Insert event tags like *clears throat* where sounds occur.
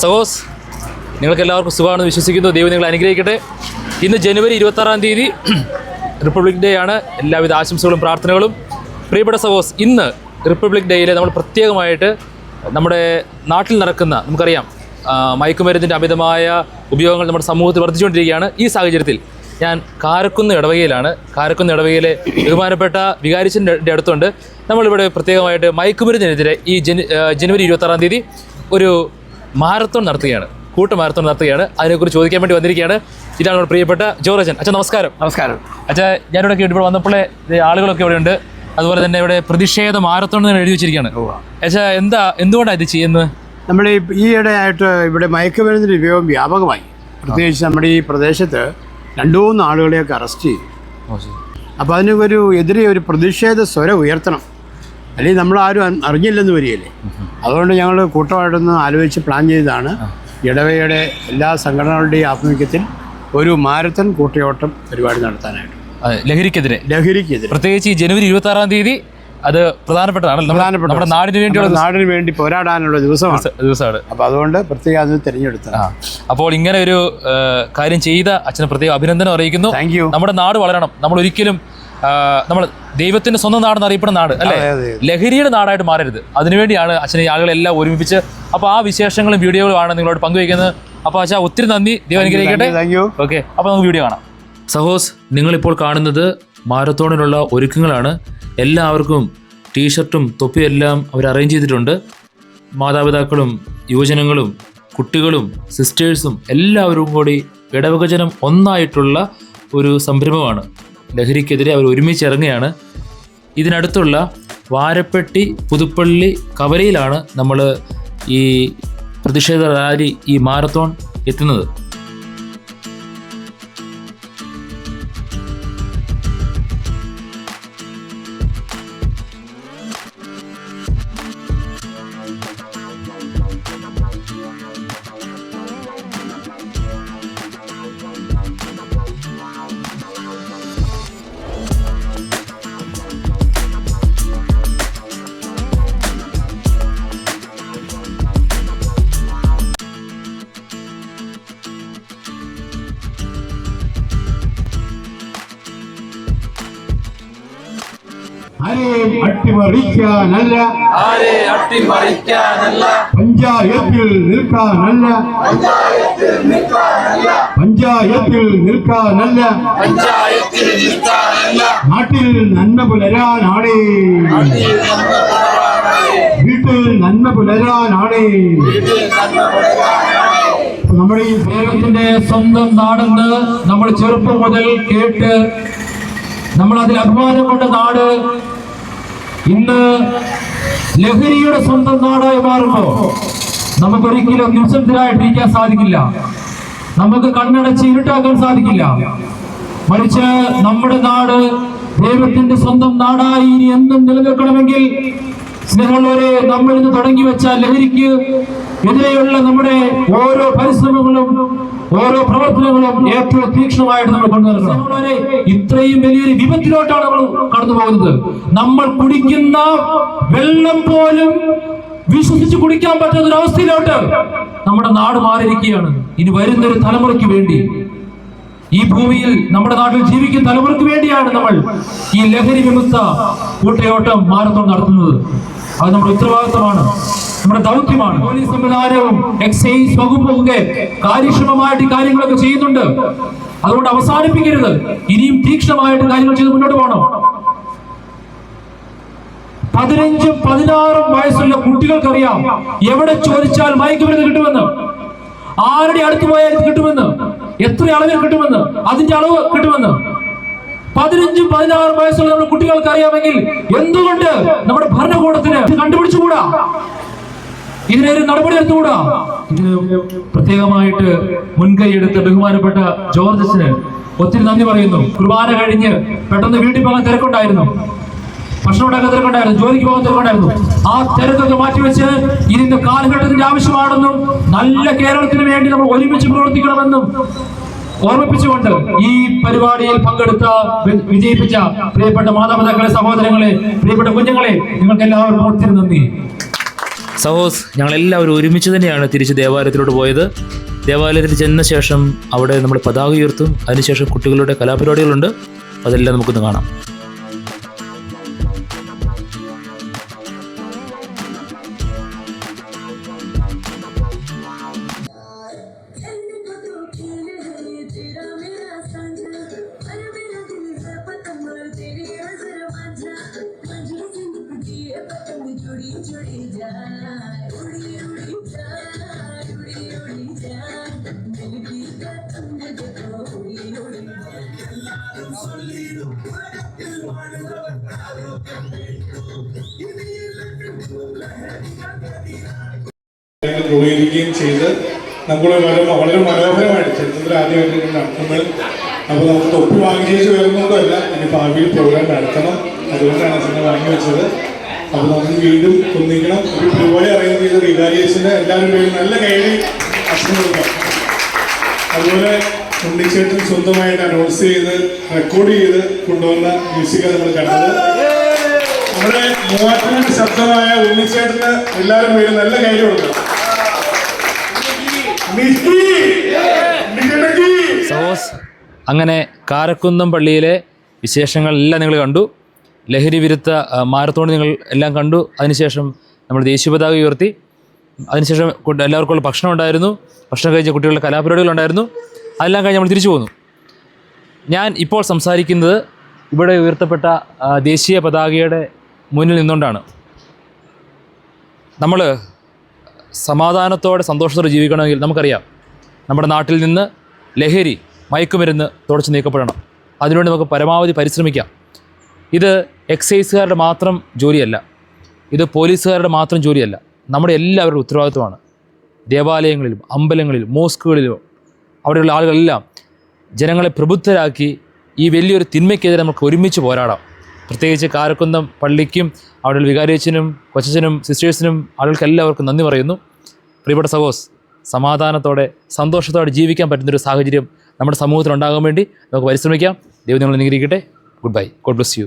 സഹോസ് നിങ്ങൾക്ക് എല്ലാവർക്കും സുഖമാണെന്ന് വിശ്വസിക്കുന്നു. ദൈവം നിങ്ങൾ അനുഗ്രഹിക്കട്ടെ. ഇന്ന് ജനുവരി ഇരുപത്താറാം തീയതി *clears throat* റിപ്പബ്ലിക് ഡേ ആണ്. എല്ലാവിധ ആശംസകളും പ്രാർത്ഥനകളും. പ്രിയപ്പെട്ട സഹോസ് ഇന്ന് റിപ്പബ്ലിക് ഡേയിൽ നമ്മൾ പ്രത്യേകമായിട്ട് നമ്മുടെ നാട്ടിൽ നടക്കുന്ന നമുക്കറിയാം മയക്കുമരുന്നിന്റെ അമിതമായ ഉപയോഗങ്ങൾ നമ്മുടെ സമൂഹത്തിൽ വർദ്ധിച്ചുകൊണ്ടിരിക്കുകയാണ്. ഈ സാഹചര്യത്തിൽ ഞാൻ കാരക്കുന്ന് ഇടവകയിലാണ്. കാരക്കുന്ന് ഇടവകയിലെ ബഹുമാനപ്പെട്ട വികാരിച്ചന്റെ അടുത്തുണ്ട്. നമ്മളിവിടെ പ്രത്യേകമായിട്ട് മയക്കുമരുന്നിനെതിരെ ഈ ജനുവരി ഇരുപത്താറാം തീയതി ഒരു മാരത്തോൺ നടത്തുകയാണ്. കൂട്ട മാരത്തോൺ നടത്തുകയാണ്. അതിനെക്കുറിച്ച് ചോദിക്കാൻ വേണ്ടി വന്നിരിക്കുകയാണ്. ഇതാണ് നമ്മുടെ പ്രിയപ്പെട്ട ജോറജൻ. അച്ഛൻ നമസ്കാരം. നമസ്കാരം. അച്ഛാ ഞാനിവിടെ ഇവിടെ വന്നപ്പോഴേ ദേ ആളുകളൊക്കെ ഇവിടെ ഉണ്ട്. അതുപോലെ തന്നെ ഇവിടെ പ്രതിഷേധ മാരത്തോൺ എന്ന് എഴുതി വെച്ചിരിക്കുകയാണ്. അച്ഛാ എന്താ എന്തുകൊണ്ടാണ് ഇത് ചെയ്യുന്നത്? നമ്മൾ ഈ ഈയിടെയായിട്ട് ഇവിടെ മയക്കുമരുന്നിന്റെ ഉപയോഗം വ്യാപകമായി. പ്രത്യേകിച്ച് നമ്മുടെ ഈ പ്രദേശത്ത് രണ്ടു മൂന്ന് ആളുകളെയൊക്കെ അറസ്റ്റ് ചെയ്തു. അപ്പോൾ അതിന് ഒരു എതിരെ ഒരു പ്രതിഷേധ സ്വരം ഉയർത്തണം. അല്ലെങ്കിൽ നമ്മൾ ആരും അറിഞ്ഞില്ലെന്ന് വരികയല്ലേ? അതുകൊണ്ട് ഞങ്ങൾ കൂട്ടമായിട്ടൊന്ന് ആലോചിച്ച് പ്ലാൻ ചെയ്തതാണ്. ഇടവയുടെ എല്ലാ സംഘടനകളുടെയും ആഭിമുഖ്യത്തിൽ ഒരു മാരത്തൺ കൂട്ടയോട്ടം പരിപാടി നടത്താനായിട്ട്. ലഹരിക്കെതിരെ. ലഹരിക്കെതിരെ. പ്രത്യേകിച്ച് ഈ ജനുവരി ഇരുപത്തി ആറാം തീയതി അത് പ്രധാനപ്പെട്ടതാണ്. നമ്മുടെ- പ്രധാനപ്പെട്ട നമ്മുടെ നാടിന് വേണ്ടിയുള്ള നാടിന് വേണ്ടി പോരാടാനുള്ള ദിവസമാണ്. ദിവസ- ദിവസമാണ്. അപ്പോൾ അതുകൊണ്ട് പ്രത്യേകം അത് തിരഞ്ഞെടുത്തത് അപ്പോൾ ഇങ്ങനെ ഒരു കാര്യം ചെയ്ത അച്ഛന് പ്രത്യേക അഭിനന്ദനം അറിയിക്കുന്നു. താങ്ക് യു നമ്മുടെ നാട് വളരണം. നമ്മൾ ഒരിക്കലും നമ്മൾ ദൈവത്തിന്റെ സ്വന്തം നാടെന്ന് അറിയപ്പെടുന്ന നാട് അല്ലേ? ലഹരിയുടെ നാടായിട്ട് മാറരുത്. അതിനുവേണ്ടിയാണ് അച്ഛനെ ആളുകളെല്ലാം ഒരുമിപ്പിച്ച് അപ്പോൾ ആ വിശേഷങ്ങളും വീഡിയോകളും ആണ് നിങ്ങളോട് പങ്കുവയ്ക്കുന്നത്. അപ്പോൾ അച്ഛാ ഒത്തിരി നന്ദി. ദൈവം അനുഗ്രഹിക്കട്ടെ. ഓക്കെ അപ്പോൾ നമുക്ക് വീഡിയോ കാണാം. സഹോസ് നിങ്ങളിപ്പോൾ കാണുന്നത് മാരത്തോണിനുള്ള ഒരുക്കങ്ങളാണ്. എല്ലാവർക്കും ടീഷർട്ടും തൊപ്പിയും എല്ലാം അവർ അറേഞ്ച് ചെയ്തിട്ടുണ്ട്. മാതാപിതാക്കളും യുവജനങ്ങളും കുട്ടികളും സിസ്റ്റേഴ്സും എല്ലാവരും കൂടി ഇടവകജനം ഒന്നായിട്ടുള്ള ഒരു സംരംഭമാണ്. ലഹരിക്കെതിരെ അവർ ഒരുമിച്ച് ഇറങ്ങുകയാണ് ഇതിനടുത്തുള്ള വാരപ്പെട്ടി പുതുപ്പള്ളി കവലയിലാണ് നമ്മൾ ഈ പ്രതിഷേധ റാലി ഈ മാരത്തോൺ എത്തുന്നത്. അട്ടിമറിക്കാനല്ല ആരെ അട്ടിമറിക്കാനല്ല പഞ്ചായത്തിൽ നിൽക്കാനല്ല പഞ്ചായത്തിൽ നിൽക്കാനല്ല പഞ്ചായത്തിൽ നിൽക്കാനല്ല നാട്ടിൽ നന്മ പുലരാനാണേ വീട്ടിൽ നന്മ പുലരാനാണേ അപ്പൊ നമ്മുടെ ഈ ദൈവത്തിന്റെ സ്വന്തം നാടെന്ന് നമ്മൾ ചെറുപ്പം മുതൽ കേട്ട് നമ്മൾ അതിൽ അഭിമാനം കൊണ്ട നാട് ഇന്ന് ലഹരിയുടെ സ്വന്തം നാടായി മാറുമ്പോ നമുക്കൊരിക്കലും നിശബ്ദരായിട്ടിരിക്കാൻ സാധിക്കില്ല. നമുക്ക് കണ്ണടച്ച് ഇരുട്ടാക്കാൻ സാധിക്കില്ല. മറിച്ച് നമ്മുടെ നാട് ദൈവത്തിന്റെ സ്വന്തം നാടായി ഇനി എന്നും നിലനിൽക്കണമെങ്കിൽ സ്നേഹമുള്ളവരെ നമ്മൾ ഇന്ന് തുടങ്ങി വെച്ച ലഹരിക്ക് എതിരെയുള്ള നമ്മുടെ ഓരോ പരിശ്രമങ്ങളും ഓരോ പ്രവർത്തനങ്ങളും ഏറ്റവും തീക്ഷ്ണമായിട്ട് നമ്മൾ കൊണ്ടുവരണം ഇത്രയും വലിയൊരു വിപത്തിലോട്ടാണ് നമ്മൾ കടന്നു പോകുന്നത്. നമ്മൾ കുടിക്കുന്ന വെള്ളം പോലും വിശ്വസിച്ച് കുടിക്കാൻ പറ്റാത്ത ഒരു അവസ്ഥയിലോട്ട് നമ്മുടെ നാട് മാറിയിരിക്കുകയാണ്. ഇനി വരുന്ന ഒരു തലമുറയ്ക്ക് വേണ്ടി. ഈ ഭൂമിയിൽ നമ്മുടെ നാട്ടിൽ ജീവിക്കുന്ന തലമുറയ്ക്ക് വേണ്ടിയാണ് നമ്മൾ ഈ ലഹരി വിമുക്ത കൂട്ടയോട്ടം മാരത്തോൺ നടത്തുന്നത്. അത് നമ്മുടെ ഉത്തരവാദിത്തമാണ് നമ്മുടെ ദൗത്യമാണ്. പോലീസ് സംവിധാനവും എക്സൈസ് വകുപ്പും ഒക്കെ കാര്യക്ഷമമായിട്ട് കാര്യങ്ങളൊക്കെ ചെയ്യുന്നുണ്ട്. അതുകൊണ്ട് അവസാനിപ്പിക്കരുത്. ഇനിയും തീക്ഷ്ണമായിട്ട് കാര്യങ്ങൾ ചെയ്ത് മുന്നോട്ട് പോകണം. പതിനഞ്ചും പതിനാറും വയസ്സുള്ള കുട്ടികൾക്കറിയാം എവിടെ ചോദിച്ചാൽ മയക്കുമരുന്ന് കിട്ടുമെന്ന്. ആരുടെ അടുത്ത് പോയാൽ കിട്ടുമെന്ന്. എത്ര അളവിൽ കിട്ടുമെന്ന്. അതിന്റെ അളവ് കിട്ടുമെന്ന്. പതിനഞ്ചും പതിനാറും വയസ്സുള്ള നമ്മുടെ കുട്ടികൾക്ക് അറിയാമെങ്കിൽ എന്തുകൊണ്ട് നമ്മുടെ ഭരണകൂടത്തിന് കണ്ടുപിടിച്ചുകൂടാ? ഇതിനൊരു നടപടി എടുത്തുകൂടാ? പ്രത്യേകമായിട്ട് മുൻകൈ എടുത്ത ബഹുമാനപ്പെട്ട ജോർജസിന് ഒത്തിരി നന്ദി പറയുന്നു. കുർബാന കഴിഞ്ഞ് പെട്ടെന്ന് വീട്ടിൽ പോകാൻ തിരക്കുണ്ടായിരുന്നു. ഭക്ഷണം ഉണ്ടാക്കാൻ തിരക്കുണ്ടായിരുന്നു. ജോലിക്ക് പോകാൻ തിരക്കുണ്ടായിരുന്നു. ആ തിരക്കൊക്കെ മാറ്റിവെച്ച് ഇതിന്റെ കാലഘട്ടത്തിന്റെ ആവശ്യമാണെന്നും നല്ല കേരളത്തിന് വേണ്ടി നമ്മൾ ഒരുമിച്ച് പ്രവർത്തിക്കണമെന്നും ഓർമ്മിപ്പിച്ചുകൊണ്ട് ഈ പരിപാടിയിൽ പങ്കെടുത്ത വിജയിപ്പിച്ച പ്രിയപ്പെട്ട മാതാപിതാക്കളെ സഹോദരങ്ങളെ പ്രിയപ്പെട്ട കുഞ്ഞുങ്ങളെ നിങ്ങൾക്ക് എല്ലാവർക്കും ഒത്തിരി നന്ദി. സഹോസ് ഞങ്ങളെല്ലാവരും ഒരുമിച്ച് തന്നെയാണ് തിരിച്ച് ദേവാലയത്തിലോട്ട് പോയത്. ദേവാലയത്തിൽ ചെന്ന ശേഷം അവിടെ നമ്മൾ പതാക ഉയർത്തും. അതിനുശേഷം കുട്ടികളുടെ കലാപരിപാടികളുണ്ട്. അതെല്ലാം നമുക്കൊന്ന് കാണാം. ക്രമീകരിക്കുകയും ചെയ്ത് നമ്മൾ വളരെ വളരെ മനോഹരമായിട്ട് ചരിത്രത്തിൽ ആദ്യമായിട്ട് നടത്തുമ്പോൾ അപ്പോൾ നമുക്ക് തൊപ്പി വാങ്ങി ശേഷി വരുന്നതുകൊണ്ടല്ല ഇനി ഭാവിയിൽ പ്രോഗ്രാം നടത്തണം. അതുകൊണ്ടാണ് അച്ഛനെ വാങ്ങി വെച്ചത്. അപ്പോൾ നമുക്ക് വീണ്ടും ഒന്നിക്കണം. ഒരു ഇതുപോലെ അറിയുന്ന ഇത് റിവാലിയേഷന് എല്ലാവരും പേരും നല്ല കയ്യിൽ അച്ഛൻ കൊടുക്കാം. അതുപോലെ ഉണ്ണിച്ചേട്ടൻ സ്വന്തമായിട്ട് അനൗൺസ് ചെയ്ത് റെക്കോർഡ് ചെയ്ത് കൊണ്ടുവന്ന മ്യൂസിക്കാണ് നമ്മൾ കണ്ടത്. നമ്മുടെ മൂവാറ്റിന് ശബ്ദമായ ഉണ്ണിച്ചേട്ടന് എല്ലാവരും പേരും നല്ല കയ്യിൽ കൊടുക്കണം സഹോസ് അങ്ങനെ കാരക്കുന്നം പള്ളിയിലെ വിശേഷങ്ങളെല്ലാം നിങ്ങൾ കണ്ടു. ലഹരി വിരുദ്ധ മാരത്തോൺ നിങ്ങൾ എല്ലാം കണ്ടു. അതിനുശേഷം നമ്മൾ ദേശീയ പതാക ഉയർത്തി. അതിനുശേഷം എല്ലാവർക്കുള്ള ഭക്ഷണം ഉണ്ടായിരുന്നു. ഭക്ഷണം കഴിച്ച കുട്ടികളുടെ കലാപരിപാടികൾ ഉണ്ടായിരുന്നു. അതെല്ലാം കഴിഞ്ഞ് നമ്മൾ തിരിച്ചു പോന്നു. ഞാൻ ഇപ്പോൾ സംസാരിക്കുന്നത് ഇവിടെ ഉയർത്തപ്പെട്ട ദേശീയ പതാകയുടെ മുന്നിൽ നിന്നുകൊണ്ടാണ്. നമ്മൾ സമാധാനത്തോടെ സന്തോഷത്തോടെ ജീവിക്കണമെങ്കിൽ നമുക്കറിയാം നമ്മുടെ നാട്ടിൽ നിന്ന് ലഹരി മയക്കുമരുന്ന് തുടച്ചു നീക്കപ്പെടണം. അതിനുവേണ്ടി നമുക്ക് പരമാവധി പരിശ്രമിക്കാം. ഇത് എക്സൈസുകാരുടെ മാത്രം ജോലിയല്ല. ഇത് പോലീസുകാരുടെ മാത്രം ജോലിയല്ല. നമ്മുടെ എല്ലാവരുടെ ഉത്തരവാദിത്വമാണ്. ദേവാലയങ്ങളിലും അമ്പലങ്ങളിലും മോസ്കുകളിലും അവിടെയുള്ള ആളുകളെല്ലാം ജനങ്ങളെ പ്രബുദ്ധരാക്കി ഈ വലിയൊരു തിന്മയ്ക്കെതിരെ നമുക്ക് ഒരുമിച്ച് പോരാടാം. പ്രത്യേകിച്ച് കാരക്കുന്നം പള്ളിക്കും അവിടെയുള്ള വികാരിയച്ഛനും കൊച്ചച്ഛനും സിസ്റ്റേഴ്സിനും ആളുകൾക്ക് എല്ലാവർക്കും നന്ദി പറയുന്നു. പ്രിയപ്പെട്ട സഹോസ് സമാധാനത്തോടെ സന്തോഷത്തോടെ ജീവിക്കാൻ പറ്റുന്നൊരു സാഹചര്യം നമ്മുടെ സമൂഹത്തിൽ ഉണ്ടാകാൻ വേണ്ടി നമുക്ക് പരിശ്രമിക്കാം. ദൈവം നിങ്ങൾ അനുഗ്രഹിക്കട്ടെ. Goodbye God bless you